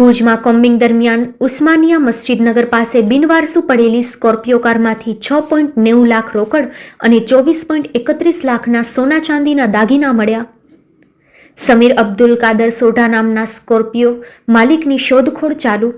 ભુજમાં કોમ્બિંગ દરમિયાન ઉસ્માનિયા મસ્જિદનગર પાસે બિનવારસુ પડેલી સ્કોર્પિયો કારમાંથી છ પોઈન્ટ નેવું લાખ રોકડ અને ચોવીસ પોઈન્ટ એકત્રીસ લાખના સોના ચાંદીના દાગીના મળ્યા. સમીર અબ્દુલ કાદર સોઢા નામના સ્કોર્પિયો માલિકની શોધખોળ ચાલુ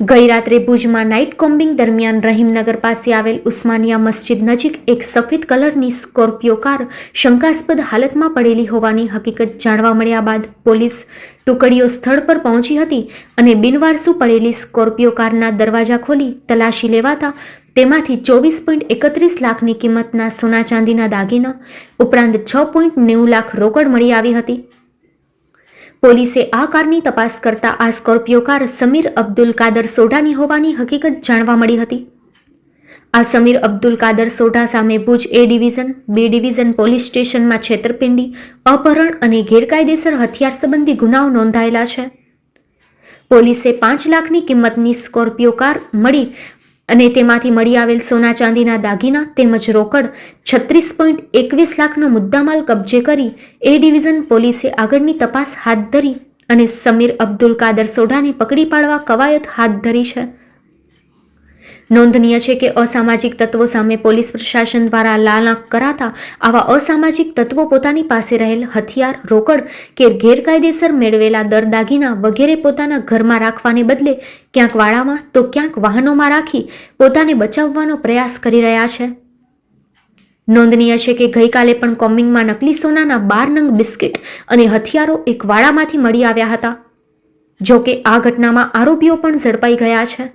ગઈ રાત્રે ભુજમાં નાઇટ કોમ્બિંગ દરમિયાન રહીમનગર પાસે આવેલ ઉસ્માનિયા મસ્જિદ નજીક એક સફેદ કલરની સ્કોર્પિયો કાર શંકાસ્પદ હાલતમાં પડેલી હોવાની હકીકત જાણવા મળ્યા બાદ પોલીસ ટુકડીઓ સ્થળ પર પહોંચી હતી અને બિનવારસુ પડેલી સ્કોર્પિયો કારના દરવાજા ખોલી તલાશી લેવાતા તેમાંથી ચોવીસ પોઈન્ટ એકત્રીસ લાખની કિંમતના સોના ચાંદીના દાગીના, ઉપરાંત છ પોઈન્ટ નેવું લાખ રોકડ મળી આવી હતી. પોલીસે આ કારની તપાસ કરતા આ સ્કોર્પિયો કાર સમીર અબ્દુલ કાદર સોઢાની હોવાની હકીકત જાણવા મળી હતી. આ સમીર અબ્દુલ કાદર સોઢા સામે Bhuj A division, B division police સ્ટેશનમાં છેતરપિંડી, અપહરણ અને ગેરકાયદેસર હથિયાર સંબંધી ગુનાઓ નોંધાયેલા છે. પોલીસે પાંચ લાખની કિંમતની સ્કોર્પિયો કાર મળી અને તેમાંથી મળી આવેલ સોના ચાંદીના દાગીના તેમજ રોકડ છત્રીસ પોઈન્ટ એકવીસ લાખનો મુદ્દામાલ કબજે કરી એ ડિવિઝન પોલીસે આગળની તપાસ હાથ ધરી અને સમીર અબ્દુલ કાદર સોઢાને પકડી પાડવા કવાયત હાથ ધરી છે. નોંધનીય છે કે અસામાજિક તત્વો સામે પોલીસ પ્રશાસન દ્વારા લાલાંક કરાતા આવા અસામાજિક તત્વો પોતાની પાસે રહેલ હથિયાર, રોકડ કે ગેરકાયદેસર મેળવેલા દર દાગીના વગેરે પોતાના ઘરમાં રાખવાને બદલે ક્યાંક વાડામાં તો ક્યાંક વાહનોમાં રાખી પોતાને બચાવવાનો પ્રયાસ કરી રહ્યા છે. નોંધનીય છે કે ગઈકાલે પણ કોમિંગમાં નકલી સોનાના બાર નંગ બિસ્કિટ અને હથિયારો એક વાડામાંથી મળી આવ્યા હતા. જોકે આ ઘટનામાં આરોપીઓ પણ ઝડપાઈ ગયા છે.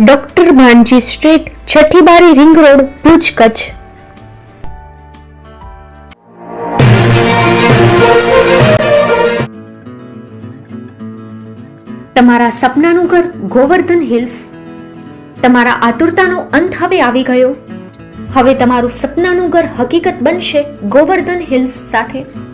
doctor Bhanji street છઠ્ઠી બારી રિંગ રોડ, ભુજ કચ્છ. તમારા સપનાનું ઘર ગોવર્ધન હિલ્સ. તમારા આતુરતાનો અંત હવે આવી ગયો. હવે તમારું સપનાનું ઘર હકીકત બનશે ગોવર્ધન હિલ્સ સાથે.